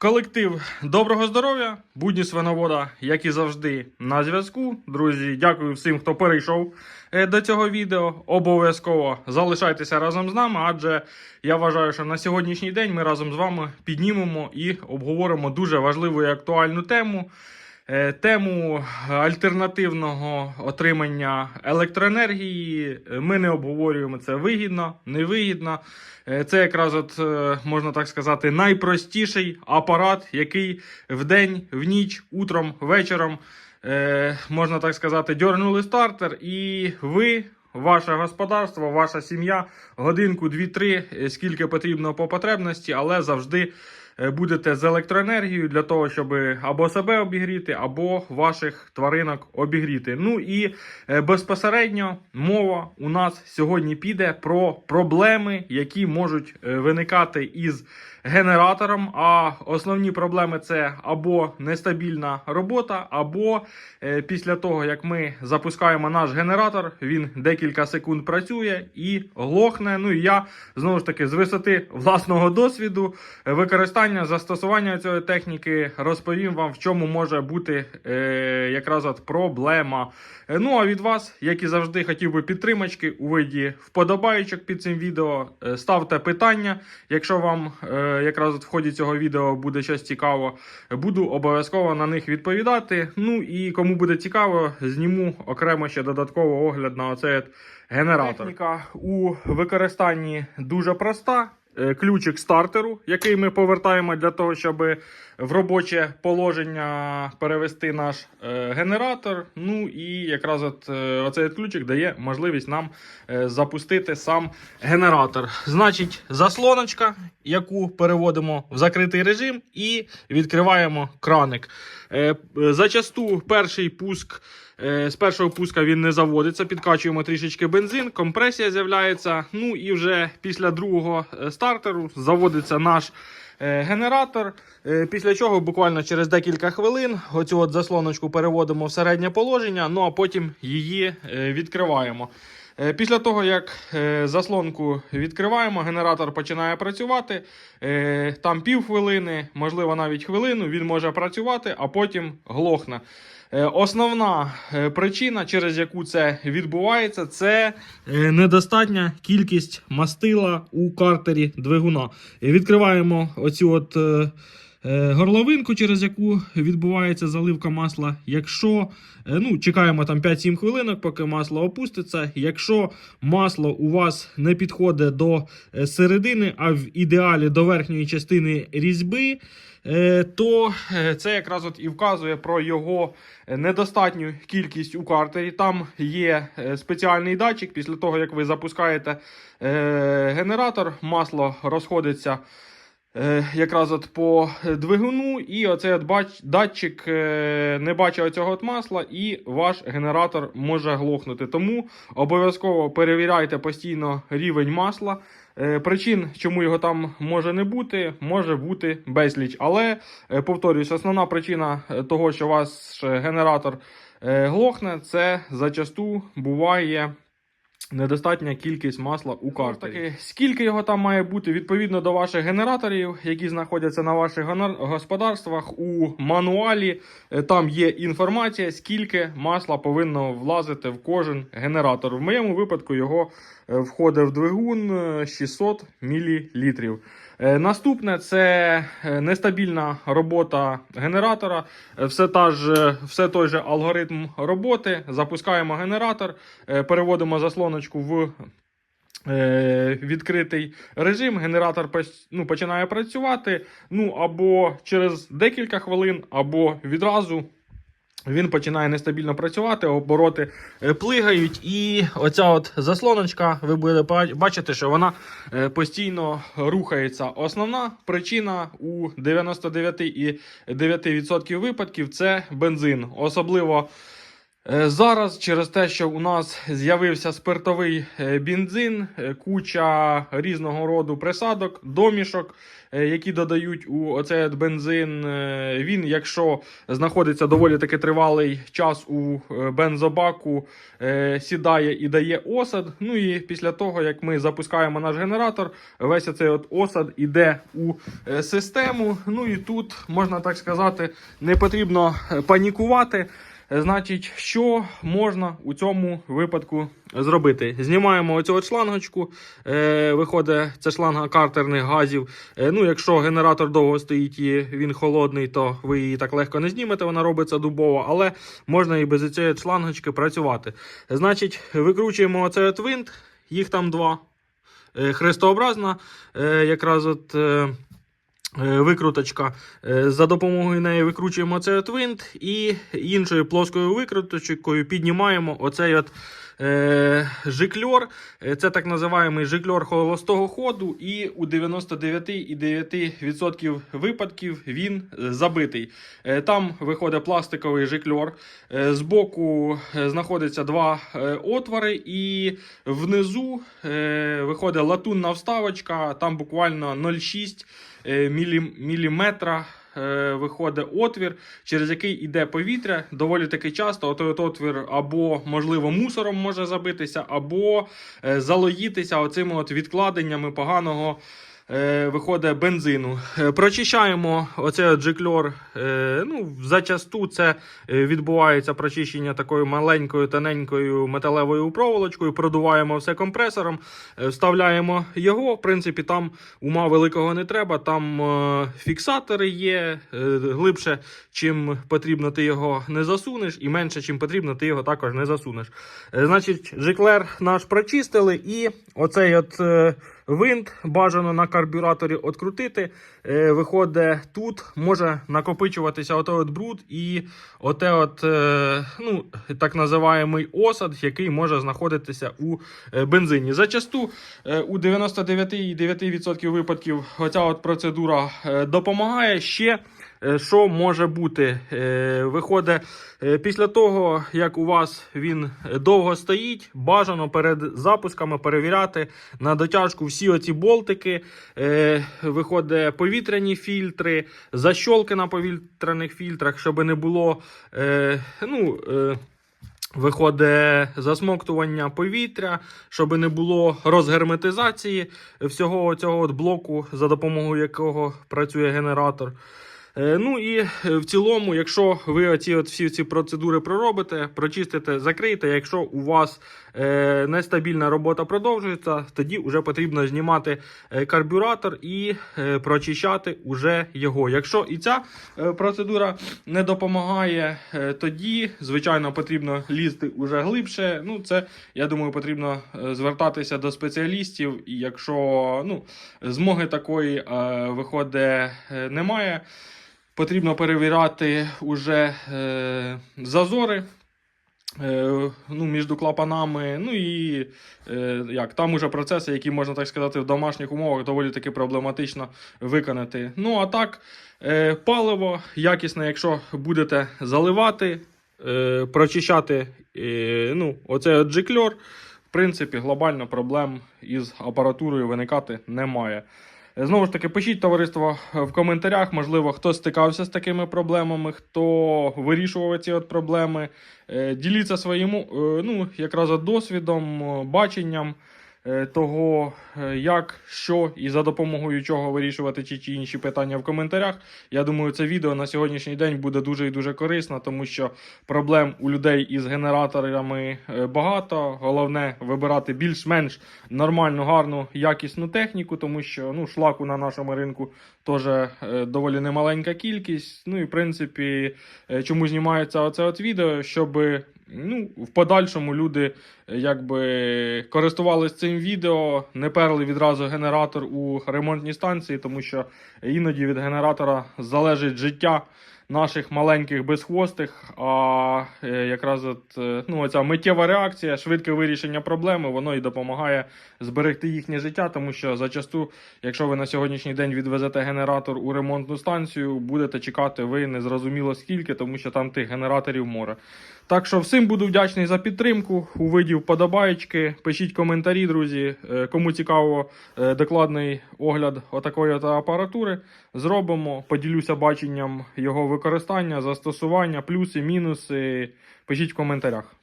Колектив доброго здоров'я, будні свиновода, як і завжди, на зв'язку. Друзі, дякую всім, хто перейшов е, до цього відео. Обов'язково залишайтеся разом з нами, адже я вважаю, що на сьогоднішній день ми разом з вами піднімемо і обговоримо дуже важливу і актуальну тему. Е, Тему альтернативного отримання електроенергії Е, ми не обговорюємо це вигідно, невигідно. Е, Це якраз, от, можна так сказати, найпростіший апарат, який вдень, в ніч, утром, вечором, можна так сказати, дьорнули стартер, і ви. Ваше господарство, ваша сім'я, годинку, дві-три, скільки потрібно по потребності, але завжди будете з електроенергією для того, щоб або себе обігріти, або ваших тваринок обігріти. Ну і е, безпосередньо мова у нас сьогодні піде про проблеми, які можуть е, виникати із генератором. А основні проблеми це або нестабільна робота, або е, після того, як ми запускаємо наш генератор, він декілька секунд працює і глохне. Ну і я знову ж таки з висоти власного досвіду е, використання застосування цієї техніки розповім вам, в чому може бути е, якраз от проблема. Е, Ну а від вас, як і завжди, хотів би підтримочки у виді вподобайочок під цим відео. Е, Ставте питання, якщо вам е, якраз от в ході цього відео буде щось цікаво, буду обов'язково на них відповідати. Ну і кому буде цікаво, зніму окремо ще додатково огляд на оцей генератор. Техніка у використанні дуже проста. Е, Ключик стартеру, який ми повертаємо для того, щоб в робоче положення перевести наш е, генератор. Ну і якраз от е, оцей ключик дає можливість нам запустити сам генератор. Значить, заслоночка, яку переводимо в закритий режим, і відкриваємо краник. Зачасту перший пуск. Е, З першого пуска він не заводиться, підкачуємо трішечки бензин, компресія з'являється. Ну і вже після другого е, стартеру заводиться наш е, генератор. Після чого буквально через декілька хвилин оцю от заслоночку переводимо в середнє положення, ну а потім її відкриваємо. Е, Після того, як е, заслонку відкриваємо, генератор починає працювати. Е, Там півхвилини, можливо навіть хвилину, він може працювати, а потім глохне. Основна причина, через яку це відбувається, це недостатня кількість мастила у картері двигуна. Відкриваємо оцю от. Е, Горловинку, через яку відбувається заливка масла. Якщо е, ну, чекаємо там 5-7 хвилинок, поки масло опуститься. Якщо масло у вас не підходить до е, середини, а в ідеалі до верхньої частини різьби, то це якраз от і вказує про його недостатню кількість у картері. Там є спеціальний датчик. Після того, як ви запускаєте генератор, масло розходиться. Е, Якраз от по двигуну, і оцей от бач, датчик е, не бачить оцього от масла, і ваш генератор може глохнути. Тому обов'язково перевіряйте постійно рівень масла. Е, Причин, чому його там може не бути, може бути безліч. Але повторюсь, основна причина того, що ваш генератор глохне, це зачасту буває. Недостатня кількість масла у картері. Скільки його там має бути відповідно до ваших генераторів, які знаходяться на ваших господарствах у мануалі. е, Там є інформація, скільки масла повинно влазити в кожен генератор. В моєму випадку його е, входить в двигун е, 600 мл. Е, Наступне це е, нестабільна робота генератора. Е, Все, та ж, все той же алгоритм роботи. Запускаємо генератор, переводимо заслоночку в відкритий режим. Генератор ну, починає працювати. Ну або через декілька хвилин, або відразу. Він починає нестабільно працювати, обороти е, плигають, і оця от заслоночка, ви будете бачити, що вона е, постійно рухається. Основна причина у 99,9% випадків це бензин. Особливо Зараз через те, що у нас з'явився спиртовий е, бензин, е, куча різного роду присадок, домішок, е, які додають у оцей бензин. е, Він, якщо знаходиться доволі таки тривалий час у е, бензобаку, е, сідає і дає осад. Ну і після того, як ми запускаємо наш генератор, весь цей от осад іде у е, систему. Ну і тут можна так сказати, не потрібно е, панікувати. Значить, що можна у цьому випадку зробити? Знімаємо оцю шлангочку, е, виходить це шланга картерних газів. Е, ну, якщо генератор довго стоїть і він холодний, то ви її так легко не знімете, вона робиться дубово, але можна і без цієї шлангочки працювати. Значить, викручуємо оцей от винт, їх там два. Е, хрестообразна, якраз от. Викруточка. Е, За допомогою неї викручуємо цей от винт і іншою плоскою викруточкою піднімаємо оцей от е, жикльор. Е, Це так називаємо жикльор холостого ходу, і у 99,9% випадків він е, забитий. Е, Там виходить пластиковий жикльор. Е, Збоку е, знаходиться два е, отвори, і внизу е, виходить латунна вставочка, там буквально 0,6 е, мілі- міліметра е, виходить отвір, через який йде повітря. Доволі таки часто той отвір або, можливо, мусором може забитися, або е, залоїтися оцими от відкладеннями поганого. Е, Виходить бензину. Е, Прочищаємо оцей от е, Ну, зачасту це відбувається прочищення такою маленькою тоненькою металевою проволочкою. Продуваємо все компресором, вставляємо його. В принципі, там ума великого не треба. Там фіксатори є глибше, чим потрібно, ти його не засунеш, і менше, чим потрібно, ти його також не засунеш. Значить, жиклер наш прочистили, і оцей от. Винт бажано на карбюраторі открутити. Е, виходить, тут може накопичуватися ото от бруд і оте от, е, ну, так називаємий осад, який може знаходитися у е, бензині. Зачасту у 99,9% випадків оця от процедура допомагає ще. Е, Що може бути? Е, Виходить, е, після того, як у вас він довго стоїть, бажано перед запусками перевіряти на дотяжку всі оці болтики. Виходить повітряні фільтри, защолки на повітряних фільтрах, щоб не було. ну, Виходить засмоктування повітря, щоб не було розгерметизації всього цього блоку, за допомогою якого працює генератор. Е, Ну і е, в цілому, якщо ви оці от всі ці процедури проробите, прочистите, закриєте. Якщо у вас е, нестабільна робота продовжується, тоді вже потрібно знімати е, карбюратор і е, прочищати уже його. Якщо і ця процедура не допомагає, е, тоді звичайно потрібно лізти уже глибше. Ну, це я думаю, потрібно звертатися до спеціалістів. І якщо ну, змоги такої е, виходить немає. Потрібно перевіряти уже е, зазори е, ну, між клапанами. Ну і е, як, там уже процеси, які можна так сказати, в домашніх умовах доволі таки проблематично виконати. Ну а так, е, паливо якісне, якщо будете заливати, прочищати ну, оцей от в принципі, глобально проблем із апаратурою виникати немає. Знову ж таки, пишіть товариство в коментарях. Можливо, хто стикався з такими проблемами, хто вирішував ці от проблеми. Е, Діліться своїм е, ну, якраз досвідом, е, баченням е, того, е, як, що і за допомогою чого вирішувати ті чи інші питання в коментарях. Я думаю, це відео на сьогоднішній день буде дуже і дуже корисно, тому що проблем у людей із генераторами е, багато. Головне вибирати більш-менш нормальну, гарну, якісну техніку, тому що ну, шлаку на нашому ринку теж е, доволі немаленька кількість. Ну і в принципі, е, чому знімається оце от відео, щоб ну, в подальшому люди е, якби користувалися цим відео, не перли відразу генератор у ремонтній станції, тому що іноді від генератора залежить життя наших маленьких безхвостих. А е, якраз от, е, ну, оця миттєва реакція, швидке вирішення проблеми, воно і допомагає зберегти їхнє життя, тому що зачасту, якщо ви на сьогоднішній день відвезете генератор у ремонтну станцію, будете чекати ви незрозуміло скільки, тому що там тих генераторів море. Так що всім буду вдячний за підтримку. У виді вподобаєчки. Пишіть коментарі, друзі. Е, Кому цікаво докладний огляд отакої от апаратури. Зробимо. Поділюся баченням його використання, застосування, плюси, мінуси. Пишіть в коментарях.